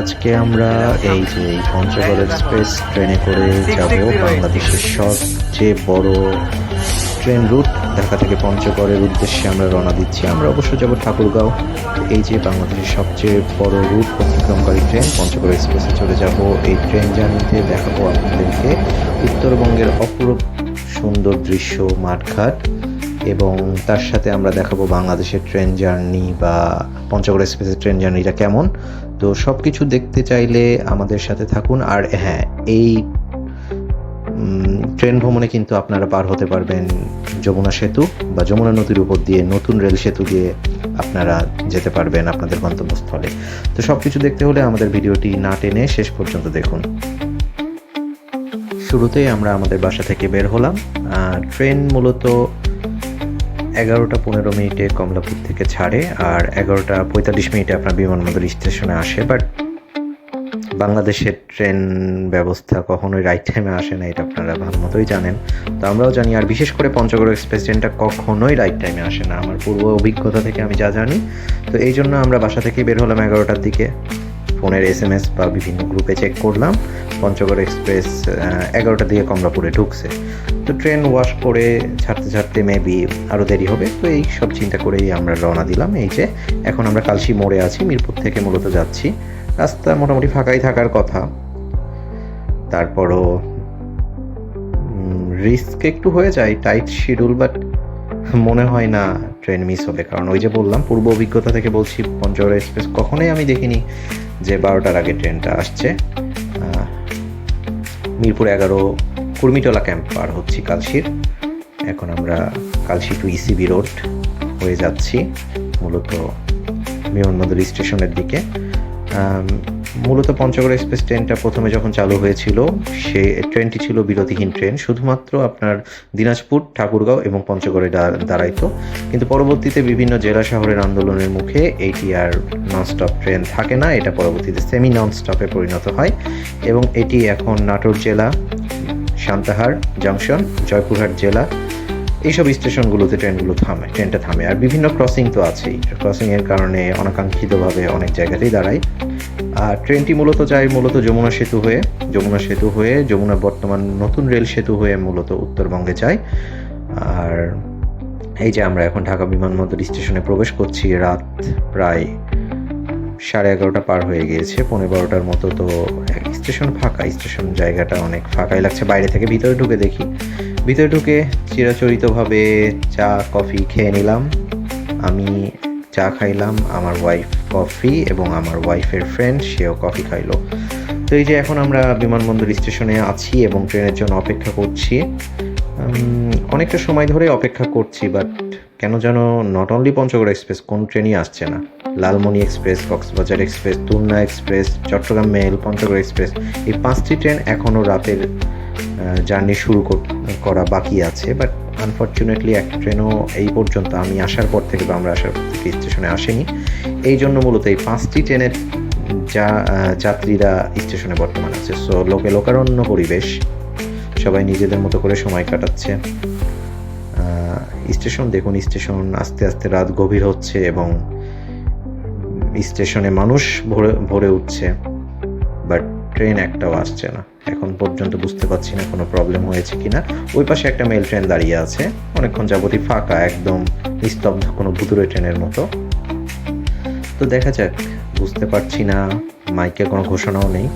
আজকে আমরা এই যে পঞ্চগড় এক্সপ্রেস ট্রেনে করে যাব বাংলাদেশের সবচেয়ে বড় ট্রেন রুট। ঢাকা থেকে পঞ্চগড়ের উদ্দেশ্যে আমরা রওনা দিচ্ছি। আমরা অবশ্য যাব ঠাকুরগাঁও। এই যে বাংলাদেশের সবচেয়ে বড় রুট, অতিক্রমকারী ট্রেন, পঞ্চগড় এক্সপ্রেসে চলে যাব এই ট্রেন জার্নিতে। দেখাবো আপনাদেরকে উত্তরবঙ্গের অপরূপ সুন্দর দৃশ্য, মাঠঘাট, এবং তার সাথে আমরা দেখাবো বাংলাদেশের ট্রেন জার্নি বা পঞ্চগড় এক্সপ্রেসের ট্রেন জার্নিটা কেমন। তো সব কিছু দেখতে চাইলে আমাদের সাথে থাকুন। আর হ্যাঁ এই ট্রেন ভ্রমণে কিন্তু আপনারা পার হতে পারবেন যমুনা সেতু বা যমুনা নদীর উপর দিয়ে নতুন রেল সেতু দিয়ে আপনারা যেতে পারবেন আপনাদের গন্তব্যস্থলে। তো সব কিছু দেখতে হলে আমাদের ভিডিওটি না টেনে শেষ পর্যন্ত দেখুন। শুরুতেই আমরা আমাদের বাসা থেকে বের হলাম। ট্রেন মূলত এগারোটা পনেরো মিনিটে কমলাপুর থেকে ছাড়ে, আর এগারোটা পঁয়তাল্লিশ মিনিটে আপনার বিমানবন্দর স্টেশনে আসে, বাট বাংলাদেশের ট্রেন ব্যবস্থা কখনোই রাইট টাইমে আসে না, এটা আপনারা ভালো মতোই জানেন। তো আমরাও জানি, আর বিশেষ করে পঞ্চগড় এক্সপ্রেস ট্রেনটা কখনোই রাইট টাইমে আসে না। আমার পূর্ব অভিজ্ঞতা থেকে আমি যা জানি, তো এই জন্য আমরা বাসা থেকে বের হলাম এগারোটার দিকে। ফোনের এস এম এস বা বিভিন্ন গ্রুপে চেক করলাম। পঞ্চগড় এক্সপ্রেস এগারোটার দিকে কমলাপুরে ঢুকছে। তো ট্রেন ওয়াশ করে ছাড়তে ছাড়তে মেবি আরও দেরি হবে। তো এই সব চিন্তা করেই আমরা রওনা দিলাম। এই যে, এখন আমরা কালশি মোড়ে আছি, মিরপুর থেকে মূলত যাচ্ছি। রাস্তা মোটামুটি ফাঁকাই থাকার কথা। তারপরও রিস্ক একটু হয়ে যায় টাইট শিডিউল বাট মনে হয় না ট্রেন মিস হবে। কারণ ওই যে বললাম, পূর্ব অভিজ্ঞতা থেকে বলছি, পঞ্চগড় এক্সপ্রেস কখনোই আমি দেখিনি। যে বারোটার আগে ট্রেনটা আসছে মিরপুর এগারো কুর্মিটোলা ক্যাম্প পার হচ্ছি কালশির। এখন আমরা কালশি টু ইসিবি রোড হয়ে যাচ্ছি, মূলত বিমানবন্দর স্টেশনের দিকে। মূলত পঞ্চগড় এক্সপ্রেস ট্রেনটা প্রথমে যখন চালু হয়েছিল, সে ট্রেনটি ছিল বিরতিহীন ট্রেন, শুধুমাত্র আপনার দিনাজপুর, ঠাকুরগাঁও এবং পঞ্চগড়ে দাঁড়াইত। কিন্তু পরবর্তীতে বিভিন্ন জেলা শহরের আন্দোলনের মুখে এইটি আর ননস্টপ ট্রেন থাকে না, এটা পরবর্তীতে সেমি ননস্টপে পরিণত হয়। এবং এটি এখন নাটোর জেলা, সান্তাহার জংশন জয়পুরহাট জেলা, এইসব স্টেশনগুলোতে ট্রেনগুলো থামে, ট্রেনটা থামে। আর বিভিন্ন ক্রসিং তো আছেই। ক্রসিংয়ের কারণে অনাকাঙ্ক্ষিতভাবে অনেক জায়গাতেই দাঁড়ায়। আর ট্রেনটি মূলত যায় মূলত যমুনা সেতু হয়ে, যমুনা সেতু হয়ে, যমুনা বর্তমান নতুন রেল সেতু হয়ে মূলত উত্তরবঙ্গে যায়। আর এই যে আমরা এখন ঢাকা বিমানবন্দর স্টেশনে প্রবেশ করছি, রাত প্রায় সাড়ে এগারোটা পার হয়ে গিয়েছে পনেরো বারোটার মতো তো স্টেশন ফাঁকা, স্টেশন জায়গাটা অনেক ফাঁকাই লাগছে। বাইরে থেকে ভিতরে ঢুকে দেখি। ভিতরে ঢুকে চিরাচরিতভাবে চা, কফি খেয়ে নিলাম। আমি চা খাইলাম, আমার ওয়াইফ কফি এবং আমার ওয়াইফের ফ্রেন্ড সেও কফি খাইলো। তো এই যে এখন আমরা বিমানবন্দর স্টেশনে আছি এবং ট্রেনের জন্য অপেক্ষা করছি। অনেকটা সময় ধরে অপেক্ষা করছি বাট কেন যেন নট অনলি পঞ্চগড় এক্সপ্রেস কোন ট্রেনই আসছে না। Lalmoni express Cox's Bazar express Turna express Chattogram mail Panchagarh express এই পাঁচটি ট্রেন এখনও রাতের জার্নি শুরু করা বাকি আছে বাট আনফর্চুনেটলি এক ট্রেনও এই পর্যন্ত, আমি আসার পর থেকে বা আমরা আসার পর থেকে স্টেশনে আসেনি। এই জন্য মূলত এই পাঁচটি ট্রেনের যা যাত্রীরা স্টেশনে বর্তমান আছে। সো লোকে লোকারণ্য পরিবেশ, সবাই নিজেদের মতো করে সময় কাটাচ্ছে। স্টেশন দেখুন, স্টেশন আস্তে আস্তে রাত গভীর হচ্ছে এবং স্টেশনে মানুষ ভরে ভরে উঠছে, বাট ট্রেন একটাও আসছে না। এখন পর্যন্ত বুঝতে পারছি না কোনো প্রবলেম হয়েছে কিনা। ওই পাশে একটা মেল ট্রেন দাঁড়িয়ে আছে। অনেকক্ষণ যাবতই ফাঁকা, একদম নিস্তব্ধ কোনো ভুতুরে ট্রেনের মতো। তো দেখা যাক, বুঝতে পারছি না, মাইকে কোনো ঘোষণাও নেই।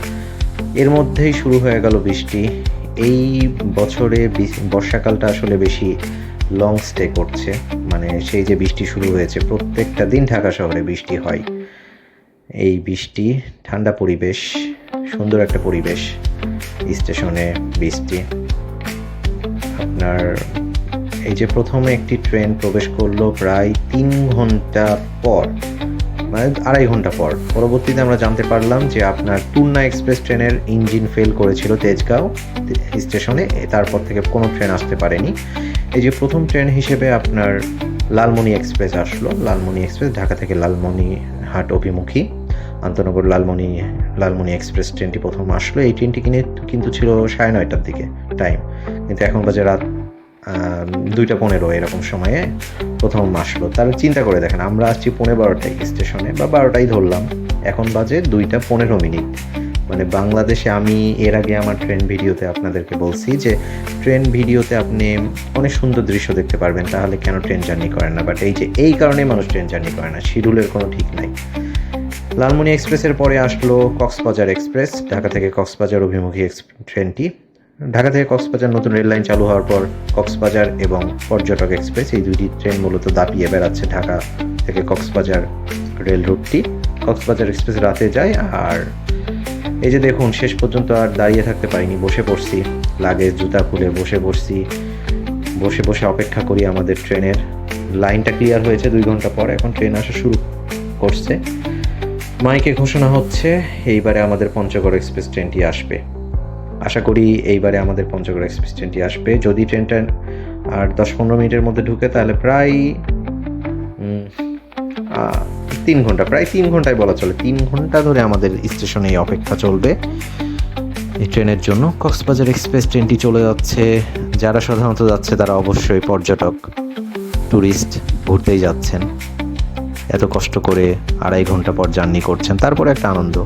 এর মধ্যেই শুরু হয়ে গেল বৃষ্টি। এই বছরে বর্ষাকালটা আসলে বেশি লং স্টে করছে। মানে সেই যে বৃষ্টি শুরু হয়েছে, প্রত্যেকটা দিন ঢাকা শহরে বৃষ্টি হয়। এই বৃষ্টি, ঠান্ডা পরিবেশ, সুন্দর একটা পরিবেশ, স্টেশনে বৃষ্টি। আপনার এই যে প্রথমে একটি ট্রেন প্রবেশ করল প্রায় তিন ঘণ্টা পর মানে আড়াই ঘণ্টা পর। পরবর্তীতে আমরা জানতে পারলাম যে আপনার তুলনা এক্সপ্রেস ট্রেনের ইঞ্জিন ফেল করেছিল তেজগাঁও স্টেশনে, তারপর থেকে কোনো ট্রেন আসতে পারেনি। এই যে প্রথম ট্রেন হিসেবে আপনার লালমনি এক্সপ্রেস আসলো। লালমনি এক্সপ্রেস ঢাকা থেকে লালমনি হাট অভিমুখী। আন্তনগর লালমনি লালমনি এক্সপ্রেস ট্রেনটি প্রথম আসলো। এই ট্রেনটি কিনে কিন্তু ছিল সাড়ে নয়টার দিকে টাইম কিন্তু এখন বাজে রাত দুইটা পনেরো এরকম সময়ে প্রথম আসলো। তাহলে চিন্তা করে দেখেন, আমরা আসছি পনেরো বারোটায় স্টেশনে, বা বারোটাই ধরলাম। এখন বাজে দুইটা পনেরো মিনিট। মানে বাংলাদেশে আমি এর আগে আমার ট্রেন ভিডিওতে আপনাদেরকে বলছি যে, ট্রেন ভিডিওতে আপনি অনেক সুন্দর দৃশ্য দেখতে পারবেন, তাহলে কেন ট্রেন জার্নি করেন না? বাট এই যে, এই কারণে মানুষ ট্রেন জার্নি করে না, শিডিউলের কোনো ঠিক নাই। লালমনি এক্সপ্রেসের পরে আসলো কক্সবাজার এক্সপ্রেস, ঢাকা থেকে কক্সবাজার অভিমুখী ট্রেনটি। ঢাকা থেকে কক্সবাজার নতুন রেল লাইন চালু হওয়ার পর কক্সবাজার এবং পর্যটক এক্সপ্রেস এই দুইটি ট্রেন মূলত দাপিয়ে বেড়াচ্ছে ঢাকা থেকে কক্সবাজার রেল রুটটি। কক্সবাজার এক্সপ্রেস রাতে যায় আর এই যে দেখুন, শেষ পর্যন্ত আর দাঁড়িয়ে থাকতে পারিনি, বসে পড়ছি। লাগেজ জুতা খুলে বসে পড়ছি। বসে বসে অপেক্ষা করি আমাদের ট্রেনের। লাইনটা ক্লিয়ার হয়েছে দুই ঘণ্টা পর, এখন ট্রেন আসা শুরু করছে। মাইকে ঘোষণা হচ্ছে, এইবারে আমাদের পঞ্চগড় এক্সপ্রেস ট্রেনটি আসবে। আশা করি এইবারে আমাদের পঞ্চগড় এক্সপ্রেস ট্রেনটি আসবে। যদি ট্রেনটা আর দশ পনেরো মিনিটের মধ্যে ঢুকে, তাহলে প্রায় তিন ঘণ্টা, প্রায় তিন ঘন্টায় বলা চলে। তিন ঘণ্টা ধরে আমাদের স্টেশনে এই অপেক্ষা চলবে। এই ট্রেনের জন্য কক্সবাজার এক্সপ্রেস ট্রেনটি চলে যাচ্ছে। যারা সাধারণত যাচ্ছে, তারা অবশ্যই পর্যটক ট্যুরিস্ট ঘুরতেই যাচ্ছেন। এত কষ্ট করে আড়াই ঘণ্টা পর জার্নি করছেন। তারপরে একটা আনন্দ।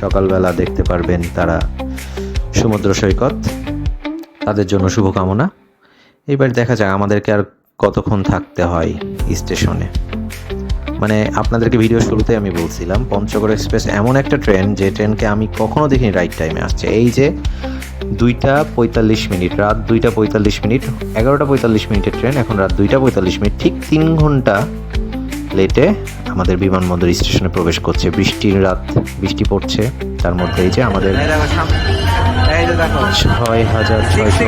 সকালবেলা দেখতে পারবেন তারা সমুদ্র সৈকত। তাদের জন্য শুভকামনা। এবার দেখা যাক আমাদেরকে আর কতক্ষণ থাকতে হয় স্টেশনে। মানে আপনাদেরকে ভিডিও শুরুতে আমি বলছিলাম, পঞ্চগড় এক্সপ্রেস এমন একটা ট্রেন যে ট্রেনকে আমি কখনো দেখিনি রাইট টাইমে আসছে। এই যে দুইটা পঁয়তাল্লিশ মিনিট, রাত দুইটা পঁয়তাল্লিশ মিনিট, এগারোটা পঁয়তাল্লিশ মিনিটের ট্রেন, এখন রাত দুইটা পঁয়তাল্লিশ মিনিট, ঠিক তিন ঘণ্টা লেটে আমাদের বিমানবন্দর স্টেশনে প্রবেশ করছে। বৃষ্টির রাত, বৃষ্টি পড়ছে, তার মধ্যে এই যে আমাদের ছয় হাজার ছয়শো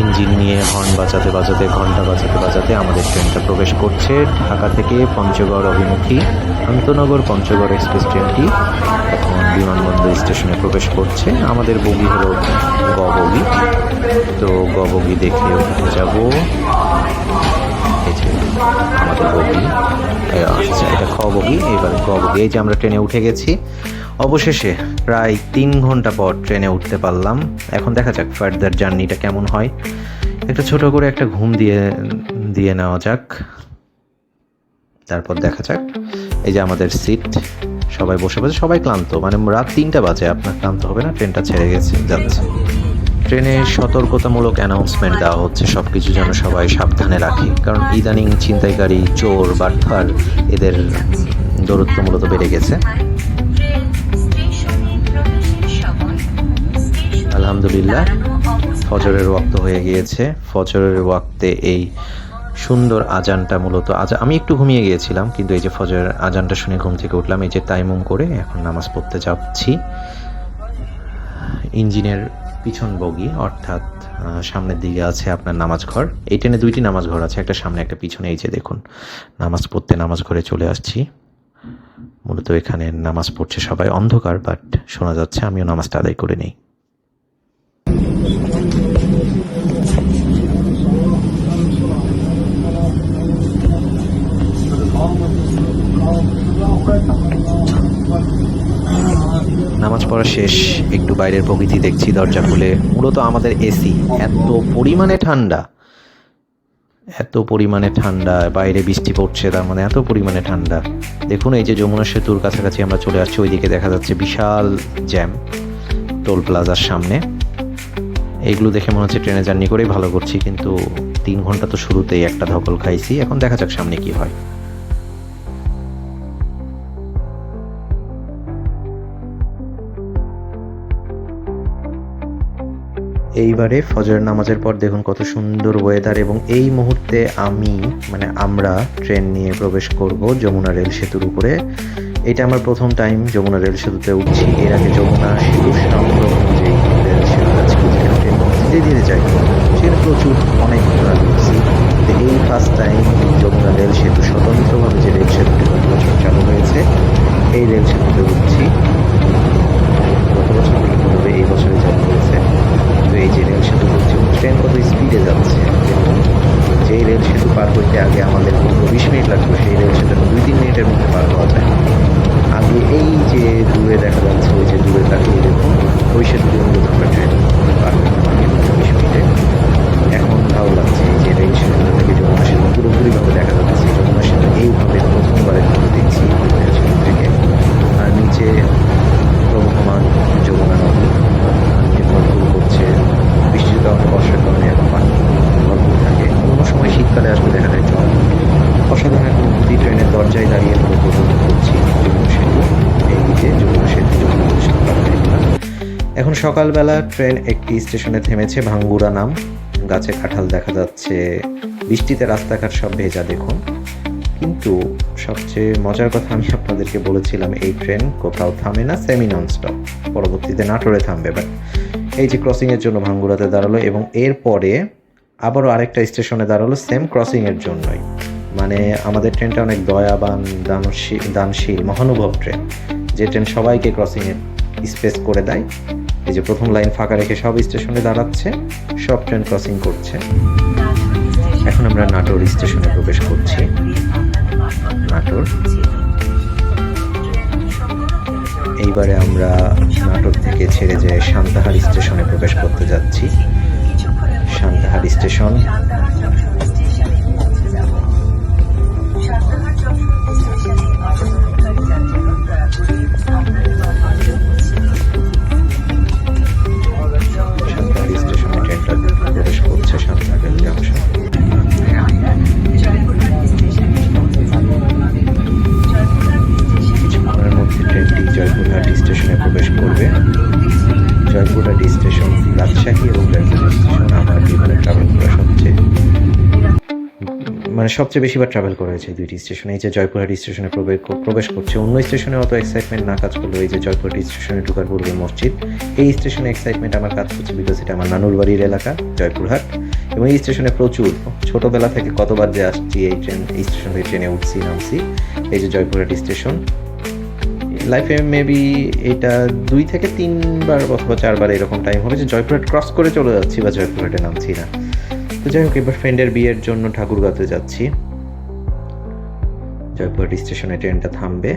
ইঞ্জিন নিয়ে হর্ন বাজাতে বাজাতে ঘণ্টা বাজাতে বাজাতে আমাদের ট্রেনটা প্রবেশ করছে। ঢাকা থেকে পঞ্চগড় অভিমুখী আন্তনগর পঞ্চগড় এক্সপ্রেস ট্রেনটি এখন বিমানবন্দর স্টেশনে প্রবেশ করছে। আমাদের বগি হলো গ বগি। তো গ বগি দেখে উঠে যাব। এটা খ এবার বগি এই যে আমরা ট্রেনে উঠে গেছি, অবশেষে প্রায় তিন ঘণ্টা পর ট্রেনে উঠতে পারলাম। এখন দেখা যাক ফার্দার জার্নিটা কেমন হয়। একটা ছোট করে একটা ঘুম দিয়ে দিয়ে নেওয়া যাক। তারপর দেখা যাক। এই যে আমাদের সিট সবাই বসে বসে, সবাই ক্লান্ত। মানে রাত তিনটা বাজে, আপনার ক্লান্ত হবে না? ট্রেনটা ছেড়ে গেছে, যাচ্ছে। ট্রেনে সতর্কতামূলক অ্যানাউন্সমেন্ট দেওয়া হচ্ছে। সব কিছু যেন সবাই সাবধানে রাখে। কারণ ইদানিং ছিনতাইকারী, চোর বাটফার এদের দৌরত্ব মূলত বেড়ে গেছে। আলহামদুলিল্লাহ, ফজরের ওয়াক্ত হয়ে গিয়েছে। ফজরের ওয়াক্তে এই সুন্দর আজানটা মূলত আজা আমি একটু ঘুমিয়ে গিয়েছিলাম, কিন্তু এই যে ফজরের আজানটা শুনে ঘুম থেকে উঠলাম। এই যে তাইমুম করে এখন নামাজ পড়তে যাচ্ছি। ইঞ্জিনের পিছন বগি, অর্থাৎ সামনের দিকে আছে আপনার নামাজ ঘর। এই ট্রেনে দুইটি নামাজ ঘর আছে, একটা সামনে, একটা পিছনে। এই যে দেখুন, নামাজ পড়তে নামাজ ঘরে চলে আসছি। মূলত এখানে নামাজ পড়ছে সবাই। অন্ধকার বাট শোনা যাচ্ছে, আমিও নামাজটা আদায় করে নেই। পড়া শেষ, একটু বাইরের প্রকৃতি দেখছি, দরজা খুলে। মূলত আমাদের এসি, এত পরিমাণে ঠান্ডা। এত পরিমাণে ঠান্ডা, বাইরে বৃষ্টি পড়ছে, তার মানে এত পরিমাণে ঠান্ডা। দেখুন, এই যে যমুনা সেতুর কাছাকাছি আমরা চলে আসছি, ওইদিকে দেখা যাচ্ছে বিশাল জ্যাম, টোল প্লাজার সামনে। এইগুলো দেখে মনে হচ্ছে ট্রেনে জার্নি করেই ভালো করছি, কিন্তু তিন ঘণ্টা তো শুরুতেই একটা ধকল খাইছি। এখন দেখা যাক সামনে কি হয়। এইবারে ফজর নামাজের পর দেখুন কত সুন্দর ওয়েদার এবং এই মুহূর্তে আমি মানে আমরা ট্রেন নিয়ে প্রবেশ করব যমুনা রেল সেতুর উপরে। এটা আমার প্রথম টাইম যমুনা রেল সেতুতে উঠছি। এর আগে যমুনা সেতুর যেই রেল যেখানে ট্রেন ধীরে ধীরে যায় সেটা প্রচুর অনেক ঘোরা ঘুরছি এই ফার্স্ট টাইম যমুনা রেল সেতু স্বতন্ত্রভাবে যে রেল সেতুটি গত বছর চালু হয়েছে, এই রেল সেতুতে উঠছি। গত বছর এই বছরে চালু হয়েছে। এই যে রেল সেতু করছে ট্রেন কত স্পিডে যাচ্ছে? যেই রেল সেতু পার করতে আগে আমাদের পনেরো বিশ মিনিট লাগবে সেই রেল সেতু দুই তিন মিনিটের মধ্যে পার হওয়া যায়। আগে এই যে দূরে দেখা যাচ্ছে, ওই যে দূরে তাকিয়ে দেখুন, ওই সেতু দিয়ে মূলত আমরা ট্রেন পার সকালবেলা ট্রেন একটি স্টেশনে থেমেছে ভাঙ্গুরা নাম। গাছে কাঁঠাল দেখা যাচ্ছে। বৃষ্টিতে রাস্তাঘাট সব ভেজা, দেখুন। কিন্তু সবচেয়ে মজার কথা আমি আপনাদেরকে বলেছিলাম, এই ট্রেন কোথাও থামে না সেমি নন স্টপ পরবর্তীতে নাটোরে থামবে বাট এই যে ক্রসিংয়ের জন্য ভাঙ্গুরাতে দাঁড়াল এবং এরপরে আবারও আরেকটা স্টেশনে দাঁড়াল সেম ক্রসিংয়ের জন্যই। মানে আমাদের ট্রেনটা অনেক দয়াবান দানশীল দানশীল, মহানুভব ট্রেন। যে ট্রেন সবাইকে ক্রসিংয়ের স্পেস করে দেয়। এই যে প্রথম লাইন ফাঁকা রেখে সব স্টেশনে দাঁড়াচ্ছে, সব ট্রেন ক্রসিং করছে। এখন আমরা নাটোর স্টেশনে প্রবেশ করছি। নাটোর। এইবারে আমরা নাটোর থেকে ছেড়ে যেয়ে সান্তাহার স্টেশনে প্রবেশ করতে যাচ্ছি। সান্তাহার স্টেশন। স্টেশন রাজশাহী এবং জয়পুরহাট স্টেশন আমার জীবনে ট্রাভেল করা সবচেয়ে মানে সবচেয়ে বেশিবার ট্রাভেল করা হয়েছে দুইটি স্টেশনে এই যে জয়পুরহাট স্টেশনে প্রবেশ করছে, অন্য স্টেশনে অত এক্সাইটমেন্ট না কাজ করল এই যে জয়পুরহাট স্টেশনে ঢোকার পূর্বে মসজিদ, এই স্টেশনে এক্সাইটমেন্ট আমার কাজ করছে বিকজ এটা আমার নানুর বাড়ির এলাকা, জয়পুরহাট। এবং এই স্টেশনে প্রচুর ছোটোবেলা থেকে কতবার যে আসছি এই ট্রেন এই স্টেশন থেকে ট্রেনে উঠছি, নামছি, এই যে জয়পুরহাট স্টেশন লাইফে মেবি এটা দুই থেকে তিনবার অথবা চারবার এরকম টাইম হবে যে জয়পুরহাট ক্রস করে চলে যাচ্ছি বা জয়পুরহাটে নামছি না। তো যাই হোক, এবার ফ্রেন্ডের বিয়ের জন্য ঠাকুরগাঁতে যাচ্ছি। জয়পুরহাট স্টেশনে ট্রেনটা থামবে।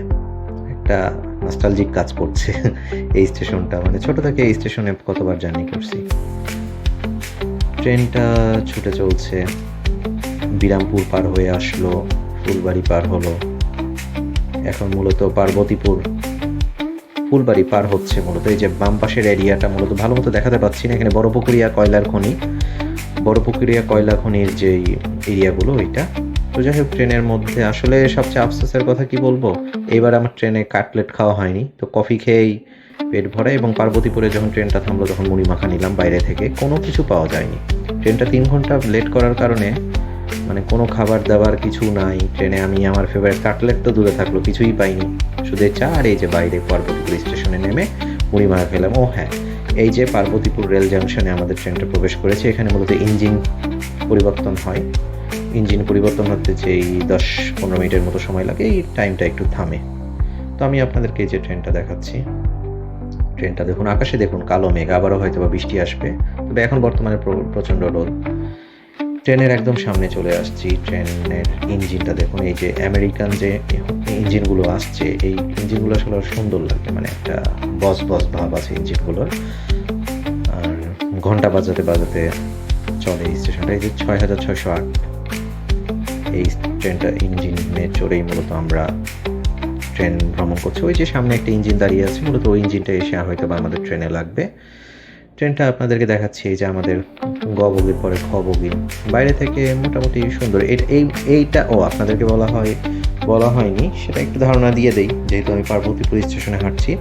একটা নস্টালজিক কাজ করছে এই স্টেশনটা মানে ছোট থেকে এই স্টেশনে কতবার জার্নি করছি। ট্রেনটা ছুটে চলছে। বিরামপুর পার হয়ে আসলো, ফুলবাড়ি পার হলো। এখন মূলত পার্বতীপুর। ফুলবাড়ি পার হচ্ছে মূলত। এই যে বাম পাশের এরিয়াটা মূলত ভালো মতো দেখাতে পাচ্ছি না। এখানে বড় পুকুরিয়া, কয়লার খনি। বড় পুকুরিয়া, কয়লা খনির যেই এরিয়াগুলো ওইটা। তো যাই হোক, ট্রেনের মধ্যে আসলে সবচেয়ে আফসোসের কথা কি বলব? এবার আমার ট্রেনে কাটলেট খাওয়া হয়নি। তো কফি খেয়েই পেট ভরে এবং পার্বতীপুরে যখন ট্রেনটা থামলো, তখন মুড়ি মাখা নিলাম বাইরে থেকে। কোনো কিছু পাওয়া যায়নি। ট্রেনটা তিন ঘণ্টা লেট করার কারণে মানে কোনো খাবার দাবার কিছু নাই, ট্রেনে আমি আমার ফেভারিট কাটলেট তো দূরে থাকল, কিছুই পাইনি। শুধু চা আর এই যে বাইরে পার্বতীপুর স্টেশনে নেমে মুড়ি মারা ফেলাম ও হ্যাঁ এই যে পার্বতীপুর রেল জাংশনে আমাদের ট্রেনটা প্রবেশ করেছে, এখানে মূলত ইঞ্জিন পরিবর্তন হয়। ইঞ্জিন পরিবর্তন হতে যেই দশ পনেরো মিনিটের মতো সময় লাগে, এই টাইমটা একটু থামে। তো আমি আপনাদেরকে এই যে ট্রেনটা দেখাচ্ছি। ট্রেনটা দেখুন, আকাশে দেখুন কালো মেঘ, আবারও হয়তো বা বৃষ্টি আসবে। তবে এখন বর্তমানে প্র- প্রচণ্ড রোদ। ট্রেনের একদম সামনে চলে আসছি। ট্রেনের ইঞ্জিনটা দেখুন, এই যে আমেরিকান যে ইঞ্জিনগুলো আসছে, এই ইঞ্জিনগুলো আসলে সুন্দর লাগে মানে একটা বস বস ভাব আছে ইঞ্জিনগুলোর। আর ঘণ্টা বাজাতে বাজাতে চলে এই স্টেশনটা, এই যে ছয় হাজার ছয়শো আট। এই ট্রেনটা ইঞ্জিনে চড়েই মূলত আমরা ট্রেন ভ্রমণ করছি। ওই যে সামনে একটা ইঞ্জিন দাঁড়িয়ে আছে, মূলত ওই ইঞ্জিনটা এসে হয়তো বা আমাদের ট্রেনে লাগবে। ট্রেনটা আপনাদেরকে দেখাচ্ছি, এই যে আমাদের গ বগির পরে খ বগি বাইরে থেকে মোটামুটি সুন্দর। এই, এইটা, ও, আপনাদেরকে বলা হয়, বলা হয়নি, সেটা একটু ধারণা দিয়ে দেই, যেহেতু আমি পার্বতীপুর স্টেশনে হাঁটছি।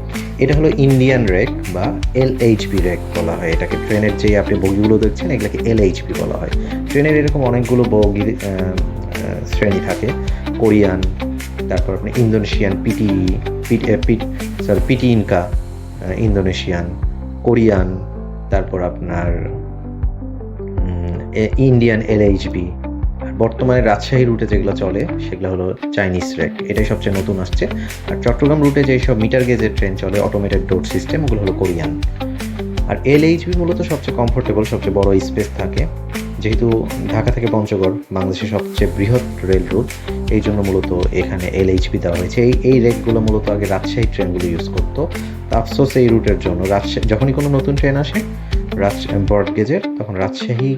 এটা হলো ইন্ডিয়ান রেক বা এল এইচপি রেক বলা হয় এটাকে। ট্রেনের যে আপনি বগিগুলো দেখছেন, এগুলোকে এল এইচপি বলা হয়। ট্রেনের এরকম অনেকগুলো বগির শ্রেণি থাকে। কোরিয়ান, তারপর আপনি Indonesian PT pit sorry PT INKA Indonesian, Korean তারপর আপনার ইন্ডিয়ান এলএইচবি বর্তমানে রাজশাহী রুটে যেগুলো চলে, সেগুলো হলো চাইনিজ রেক এটাই সবচেয়ে নতুন আসছে। আর চট্টগ্রাম রুটে যেই সব মিটার গেজের ট্রেন চলে অটোমেটেড ডোর সিস্টেম ওগুলো হলো কোরিয়ান আর এলএইচবি মূলত সবচেয়ে কমফোর্টেবল সবচেয়ে বড় স্পেস থাকে। যেহেতু ঢাকা থেকে পঞ্চগড়, বাংলাদেশের সবচেয়ে বৃহৎ রেল রুট এই জন্য মূলত এখানে এলএইচবি দেওয়া হয়েছে। এই এই রেকগুলো মূলত আগে রাজশাহী ট্রেনগুলো ইউজ করতো। আফসোস এই রুটের জন্য। রাজশাহী যখনই কোনো নতুন ট্রেন আসে, রাজ ব্রড গেজের, তখন রাজশাহী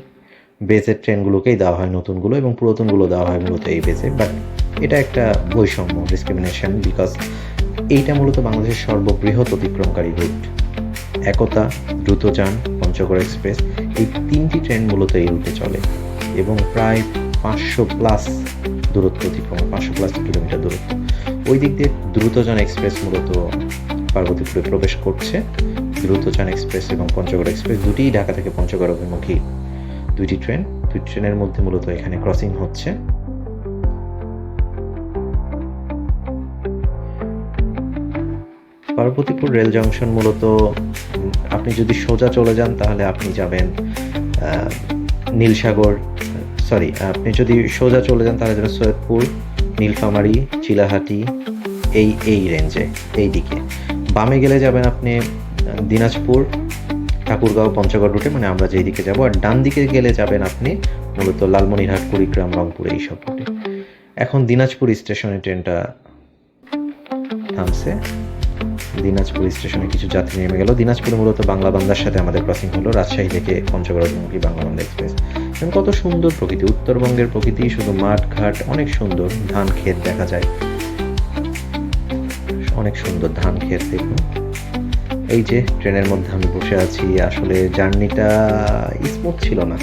বেজের ট্রেনগুলোকেই দেওয়া হয় নতুনগুলো এবং পুরাতনগুলো দেওয়া হয় মূলত এই বেজে। বাট এটা একটা বৈষম্য ডিসক্রিমিনেশন বিকজ এইটা মূলত বাংলাদেশের সর্ববৃহৎ অতিক্রমকারী রুট একতা, দ্রুতযান, পঞ্চগড় এক্সপ্রেস এই তিনটি ট্রেন মূলত এই রুটে চলে এবং প্রায় পাঁচশো প্লাস দূরত্ব অতিক্রম, পাঁচশো প্লাস কিলোমিটার দূরত্ব। ওই দিক দিয়ে দ্রুতযান এক্সপ্রেস মূলত পার্বতীপুরে প্রবেশ করছে। দ্রুতযান এক্সপ্রেস এবং পঞ্চগড় এক্সপ্রেস দুটিই ঢাকা থেকে পঞ্চগড় অভিমুখী। দুইটি ট্রেন, দুই ট্রেনের মধ্যে মূলত এখানে ক্রসিং হচ্ছে। পার্বতীপুর রেল জংশন মূলত, আপনি যদি সোজা চলে যান, তাহলে আপনি যাবেন নীলসাগর সরি আপনি যদি সোজা চলে যান, তাহলে যাবেন সৈয়দপুর, নীলফামারী, চিলাহাটি, এই এই রেঞ্জে এই দিকে। বামে গেলে যাবেন আপনি দিনাজপুর, ঠাকুরগাঁও, পঞ্চগড় রুটে মানে আমরা যেই দিকে যাব, আর ডান দিকে গেলে যাবেন আপনি মূলত লালমনিরহাট, কুড়িগ্রাম, রংপুর এইসব রুটে এখন দিনাজপুর স্টেশনে ট্রেনটা থামছে। দিনাজপুর স্টেশনে কিছু যাত্রী নেমে গেল। দিনাজপুরে মূলত বাংলা বান্দার সাথে আমাদের ক্রসিং হলো রাজশাহী থেকে পঞ্চগড় অভিমুখী বাংলা বান্দা এক্সপ্রেস কত সুন্দর প্রকৃতি, উত্তরবঙ্গের প্রকৃতি, শুধু মাঠ, ঘাট, অনেক সুন্দর, ধান, ক্ষেত দেখা যায়। অনেক সুন্দর ধান ক্ষেত দেখুন এই যে, ট্রেনের মধ্যে আমি বসে আছি, আসলে জার্নিটা স্মুথ ছিল না।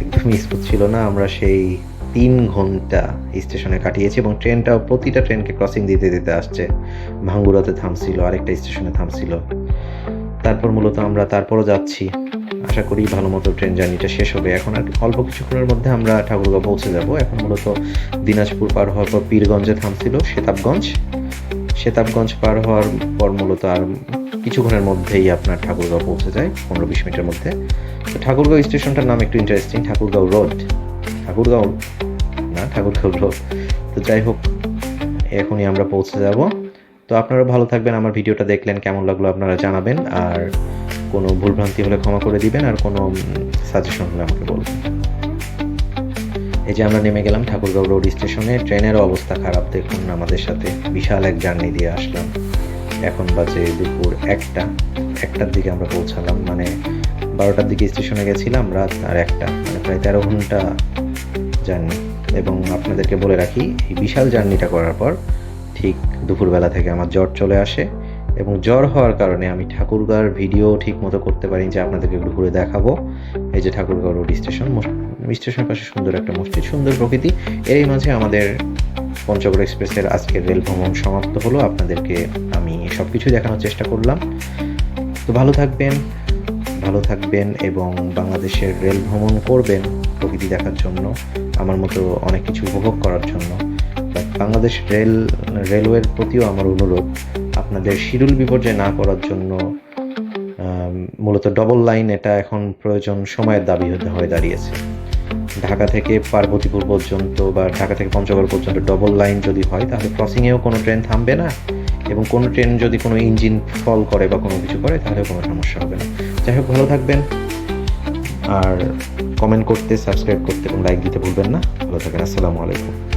একদমই স্মুথ ছিল না। আমরা সেই তিন ঘণ্টা স্টেশনে কাটিয়েছি এবং ট্রেনটাও প্রতিটা ট্রেনকে ক্রসিং দিতে দিতে আসছে। ভাঙ্গুরাতে থামছিল, আরেকটা স্টেশনে থামছিল। তারপর মূলত আমরা তারপরও যাচ্ছি। আশা করি ভালো মতো ট্রেন জার্নিটা শেষ হবে। এখন আর অল্প কিছুক্ষণের মধ্যে আমরা ঠাকুরগাঁও পৌঁছে যাব। এখন মূলত দিনাজপুর পার হওয়ার পর পীরগঞ্জে থামছিল, সেতাবগঞ্জ। সেতাবগঞ্জ পার হওয়ার পর মূলত আর কিছুক্ষণের মধ্যেই আপনার ঠাকুরগাঁও পৌঁছে যায়, পনেরো বিশ মিনিটের মধ্যে। তো ঠাকুরগাঁও স্টেশনটার নাম একটু ইন্টারেস্টিং ঠাকুরগাঁও রোড ঠাকুরগাঁও, না, ঠাকুরগাঁও রোড তো যাই হোক, এখনই আমরা পৌঁছে যাব। তো আপনারা ভালো থাকবেন, আমার ভিডিওটা দেখলেন, কেমন লাগল আপনারা জানাবেন। আর কোনো ভুলভ্রান্তি হলে ক্ষমা করে দিবেন, আর কোনো সাজেশন হলে আমাকে বলবেন। এই যে আমরা নেমে গেলাম ঠাকুরগাঁও রোড স্টেশনে ট্রেনের অবস্থা খারাপ। দেখুন আমাদের সাথে বিশাল এক জার্নি দিয়ে আসলাম। এখন বাজে দুপুর একটা। একটার দিকে আমরা পৌঁছালাম মানে বারোটার দিকে স্টেশনে গেছিলাম, রাত আর একটা মানে প্রায় তেরো ঘণ্টা জার্নি। এবং আপনাদেরকে বলে রাখি, এই বিশাল জার্নিটা করার পর ঠিক দুপুরবেলা থেকে আমার জ্বর চলে আসে এবং জ্বর হওয়ার কারণে আমি ঠাকুরগাঁর ভিডিও ঠিক মতো করতে পারি যে আপনাদেরকে ঘুরে দেখাবো। এই যে ঠাকুরগাঁও রোড স্টেশন স্টেশনের পাশে সুন্দর একটা মসজিদ, সুন্দর প্রকৃতি। এরই মাঝে আমাদের পঞ্চগড় এক্সপ্রেসের আজকের রেল ভ্রমণ সমাপ্ত হলো। আপনাদেরকে আমি সব কিছু দেখানোর চেষ্টা করলাম। তো ভালো থাকবেন ভালো থাকবেন এবং বাংলাদেশের রেল ভ্রমণ করবেন প্রকৃতি দেখার জন্য, আমার মতো অনেক কিছু উপভোগ করার জন্য। বাংলাদেশ রেল, রেলওয়ের প্রতিও আমার অনুরোধ, আপনাদের শিডিউল বিপর্যয় না করার জন্য মূলত ডবল লাইন এটা এখন প্রয়োজন সময়ের দাবি হতে হয়ে দাঁড়িয়েছে। ঢাকা থেকে পার্বতীপুর পর্যন্ত বা ঢাকা থেকে পঞ্চগড় পর্যন্ত ডবল লাইন যদি হয়, তাহলে ক্রসিংয়েও কোনো ট্রেন থামবে না এবং কোনো ট্রেন যদি কোনো ইঞ্জিন ফল করে বা কোনো কিছু করে তাহলে কোনো সমস্যা হবে না। যাই হোক, ভালো থাকবেন। আর কমেন্ট করতে সাবস্ক্রাইব করতে এবং লাইক দিতে ভুলবেন না। ভালো থাকেন আসসালামু আলাইকুম।